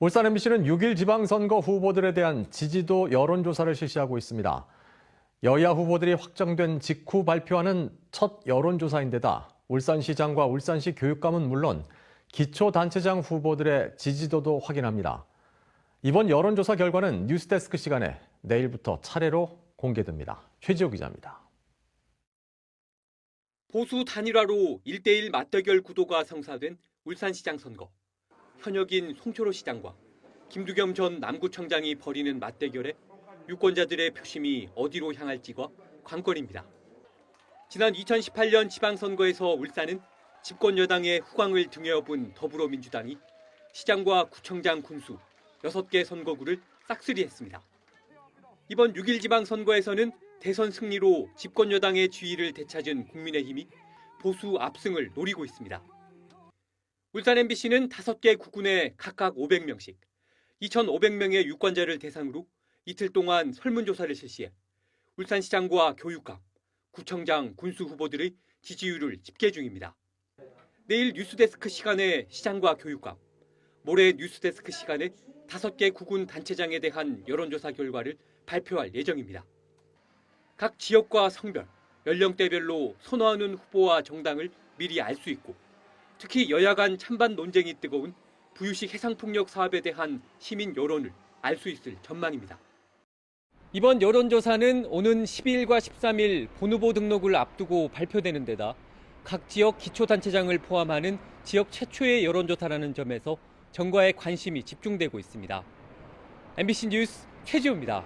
울산 MBC는 6일 지방선거 후보들에 대한 지지도 여론조사를 실시하고 있습니다. 여야 후보들이 확정된 직후 발표하는 첫 여론조사인데다 울산시장과 울산시 교육감은 물론 기초단체장 후보들의 지지도도 확인합니다. 이번 여론조사 결과는 뉴스데스크 시간에 내일부터 차례로 공개됩니다. 최지호 기자입니다. 보수 단일화로 1대1 맞대결 구도가 성사된 울산시장 선거. 현역인 송철호 시장과 김두겸 전 남구청장이 벌이는 맞대결에 유권자들의 표심이 어디로 향할지가 관건입니다. 지난 2018년 지방선거에서 울산은 집권 여당의 후광을 등에 업은 더불어민주당이 시장과 구청장 군수 6개 선거구를 싹쓸이 했습니다. 이번 6일 지방선거에서는 대선 승리로 집권 여당의 지위를 되찾은 국민의힘이 보수 압승을 노리고 있습니다. 울산 MBC는 5개 구군에 각각 500명씩 2,500명의 유권자를 대상으로 이틀 동안 설문조사를 실시해 울산시장과 교육감, 구청장, 군수 후보들의 지지율을 집계 중입니다. 내일 뉴스데스크 시간에 시장과 교육감, 모레 뉴스데스크 시간에 5개 구군 단체장에 대한 여론조사 결과를 발표할 예정입니다. 각 지역과 성별, 연령대별로 선호하는 후보와 정당을 미리 알 수 있고 특히 여야 간 찬반 논쟁이 뜨거운 부유식 해상폭력 사업에 대한 시민 여론을 알 수 있을 전망입니다. 이번 여론조사는 오는 12일과 13일 본후보 등록을 앞두고 발표되는 데다 각 지역 기초단체장을 포함하는 지역 최초의 여론조사라는 점에서 정가의 관심이 집중되고 있습니다. MBC 뉴스 최지호입니다.